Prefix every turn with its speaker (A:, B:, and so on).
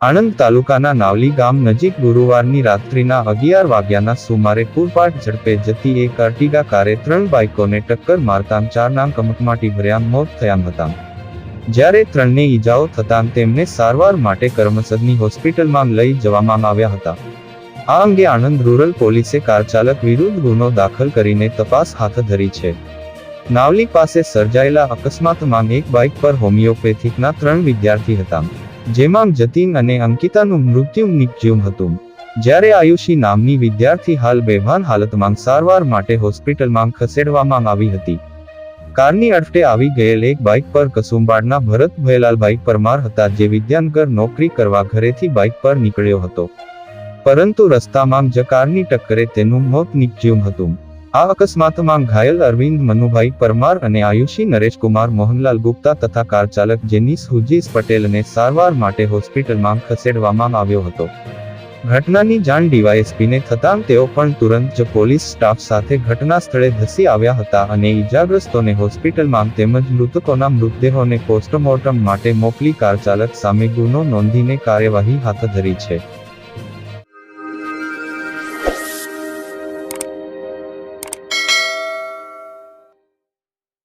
A: આણંદ તાલુકાના નાવલી ગામ નજીક ગુરુવારની રાત્રિના અગિયાર વાગ્યાના સુમારે પૂરપાટ ઝડપે જતી એક અર્ટિગા કારે ત્રણ બાઇકોને ટક્કર મારતાં ચારના કમકમાટી ભર્યા મોત થયા હતા. જ્યારે ત્રણને ઈજાઓ થતાં તેમને સારવાર માટે કરમસદની હોસ્પિટલમાં લઈ જવામાં આવ્યા હતા. આ અંગે આણંદ રૂરલ પોલીસે કાર ચાલક વિરુદ્ધ ગુનો દાખલ કરીને તપાસ હાથ ધરી છે. નાવલી પાસે સર્જાયેલા અકસ્માતમાં એક બાઇક પર હોમિયોપેથિકના ત્રણ વિદ્યાર્થી હતા. જેમાં જતીન અને અંકિતાનું મૃત્યુ નિપજ્યું હતું. જ્યારે આયુષી નામની વિદ્યાર્થી હાલ બેભાન હાલતમાં સારવાર માટે હોસ્પિટલમાં ખસેડવામાં આવી હતી. કારની અડફટે આવી ગયેલ એક બાઇક પર કસુંબાડના ભરત ભયલાલભાઈ પરમાર હતા જે વિદ્યાનગર નોકરી કરવા ઘરેથી બાઇક પર નીકળ્યો હતો. પરંતુ રસ્તામાં જ કારની ટક્કરે તેનું મોત નીપજ્યું હતું. આ અકસ્માતમાં ઘાયલ અરવિંદ, મનુભાઈ પરમાર અને આયુષી નરેશકુમાર, મોહનલાલ ગુપ્તા તથા કાર ચાલક જેનિસ હુજીસ પટેલને સારવાર માટે હોસ્પિટલમાં ખસેડવામાં આવ્યો હતો. ઘટનાની જાણ ડીવાયએસપીને થતાં તેઓ પણ તુરંત જ પોલીસ સ્ટાફ સાથે ઘટના સ્થળે ધસી આવ્યા હતા અને ઈજાગ્રસ્તોને હોસ્પિટલમાં તેમજ મૃતકોના મૃતદેહોને પોસ્ટમોર્ટમ માટે મોકલી કાર ચાલક સામે ગુનો નોંધીને કાર્યવાહી હાથ ધરી છે.